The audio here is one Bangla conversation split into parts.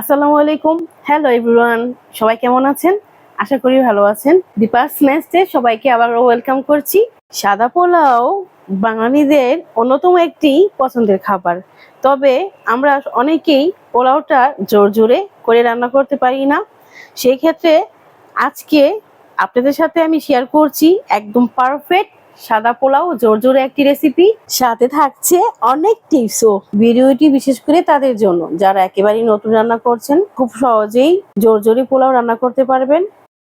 আসসালামু আলাইকুম। হ্যালো এভরিওয়ান সবাই কেমন আছেন? আশা করি ভালো আছেন। দীপাস নেস্টে সবাইকে আবার ওয়েলকাম করছি। সাদা পোলাও বাঙালিদের অন্যতম একটি পছন্দের খাবার। তবে আমরা অনেকেই পোলাওটা জোর জোরে করে রান্না করতে পারি না। সেই ক্ষেত্রে আজকে আপনাদের সাথে আমি শেয়ার করছি একদম পারফেক্ট সাদা পোলাও জোর জোরে একটি রেসিপি সাথে থাকছে অনেক টিপসও ভিডিওটি বিশেষ করে তাদের জন্য। যারা একেবারেই নতুন রান্না করছেন, খুব সহজেই জোর জোরে পোলাও রান্না করতে পারবেন।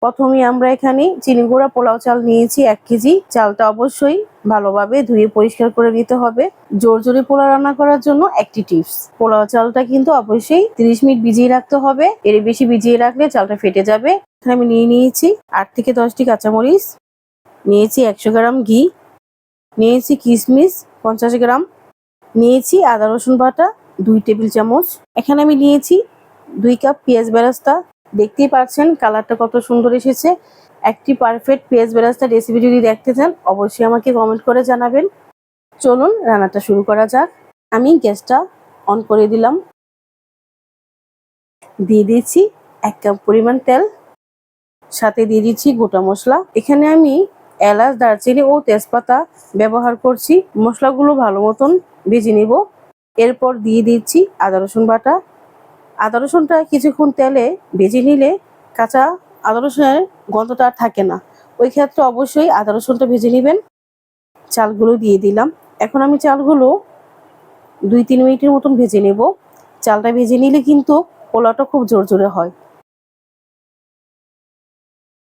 প্রথমে আমরা এখানে চিনিগুড়া পোলাও চাল নিয়েছি, এক কেজি। চালটা অবশ্যই ভালোভাবে ধুয়ে পরিষ্কার করে নিতে হবে। জোর জোরে পোলাও রান্না করার জন্য একটি টিপস পোলাও চালটা কিন্তু অবশ্যই তিরিশ মিনিট ভিজিয়ে রাখতে হবে। এর বেশি ভিজিয়ে রাখলে চালটা ফেটে যাবে। আমি নিয়ে নিয়েছি আট থেকে দশটি কাঁচামরিচ। নিয়েছি একশো গ্রাম ঘি, নিয়েছি কিশমিশ পঞ্চাশ গ্রাম, নিয়েছি আদা রসুন বাটা দুই টেবিল চামচ। এখানে আমি নিয়েছি দুই কাপ পেঁয়াজ বেরাস্তা। দেখতেই পাচ্ছেন কালারটা কত সুন্দর এসেছে। একটি পারফেক্ট পেঁয়াজ বেরাস্তা রেসিপি যদি দেখতে চান, অবশ্যই আমাকে কমেন্ট করে জানাবেন। চলুন রান্নাটা শুরু করা যাক। আমি গ্যাসটা অন করে দিলাম। দিয়ে দিয়েছি এক কাপ পরিমাণ তেল। সাথে দিয়ে দিচ্ছি গোটা মশলা। এখানে আমি এলাচ, দারচিনি ও তেজপাতা ব্যবহার করছি। মশলাগুলো ভালো মতন ভেজে নিব। এরপর দিয়ে দিচ্ছি আদা, রসুন বাটা। আদা, রসুনটা কিছুক্ষণ তেলে ভেজে নিলে কাঁচা আদা, রসুনের গন্ধটা আর থাকে না। ওই ক্ষেত্রে অবশ্যই আদা, রসুনটা ভেজে নেবেন। চালগুলো দিয়ে দিলাম। এখন আমি চালগুলো দুই, তিন মিনিটের মতন ভেজে নেব। চালটা ভেজে নিলে কিন্তু পোলাওটা খুব জোর জোরে হয়।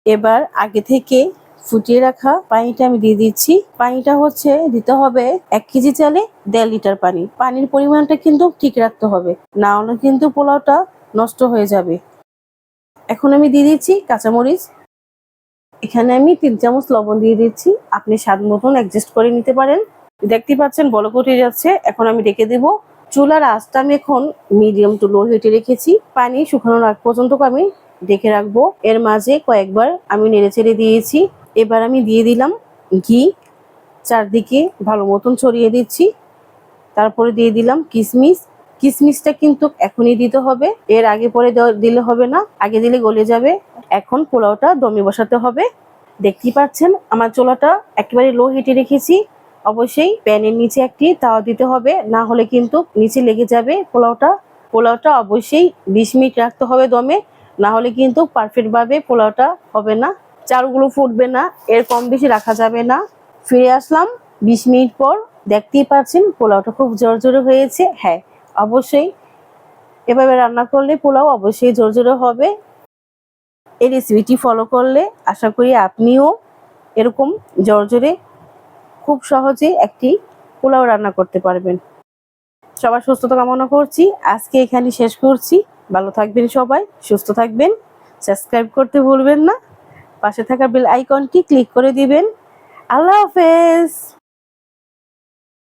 এবার আগে থেকে ফুটিয়ে রাখা পানিটা আমি দিয়ে দিচ্ছি। পানিটা হচ্ছে দিতে হবে এক কেজি চালে দেড় লিটার পানি। পানির পরিমাণটা কিন্তু ঠিক রাখতে হবে। না হলে কিন্তু পোলাওটা নষ্ট হয়ে যাবে। এখন আমি দিয়ে দিচ্ছি কাঁচামরিচ। এখানে আমি তিন চামচ লবণ দিয়ে দিচ্ছি। আপনি স্বাদ মতন অ্যাডজাস্ট করে নিতে পারেন। দেখতে পাচ্ছেন বলক উঠে যাচ্ছে। এখন আমি ডেকে দেব। চুলার আঁচটা আমি এখন মিডিয়াম টু লো হিটে রেখেছি। পানি শুকানোর আগ পর্যন্ত আমি ডেকে রাখব। এর মাঝে কয়েকবার আমি নেড়ে ছেড়ে দিয়েছি। এবার আমি দিয়ে দিলাম ঘি, চারদিকে ভালো মতন ছড়িয়ে দিচ্ছি। তারপরে দিয়ে দিলাম কিশমিশ কিশমিশটা কিন্তু এখনই দিতে হবে। এর আগে পরে দিলে হবে না। আগে দিলে গলে যাবে। এখন পোলাওটা দমে বসাতে হবে। দেখতেই পাচ্ছেন, আমার চোলাটা একেবারে লো হিটে রেখেছি। অবশ্যই প্যানের নিচে একটি তাওয়া দিতে হবে। না হলে কিন্তু নিচে লেগে যাবে পোলাওটা। পোলাওটা অবশ্যই বিশ মিনিট রাখতে হবে দমে। না হলে কিন্তু পারফেক্টভাবে পোলাওটা হবে না। চালগুলো ফুটবে না, এর কম বেশি রাখা যাবে না। ফিরে আসলাম, বিশ মিনিট পর দেখতেই পাচ্ছেন পোলাওটা খুব জোর হয়েছে। হ্যাঁ অবশ্যই এভাবে রান্না করলে পোলাও অবশ্যই জোর হবে। এই রেসিপিটি ফলো করলে আশা করি আপনিও এরকম জোরে খুব সহজে একটি পোলাও রান্না করতে পারবেন। সবার সুস্থতা কামনা করছি। আজকে এখানে শেষ করছি। ভালো থাকবেন সবাই, সুস্থ থাকবেন। সাবস্ক্রাইব করতে ভুলবেন না। পাশে থাকা বেল আইকনটি ক্লিক করে দিবেন। আল্লাহ হাফেজ।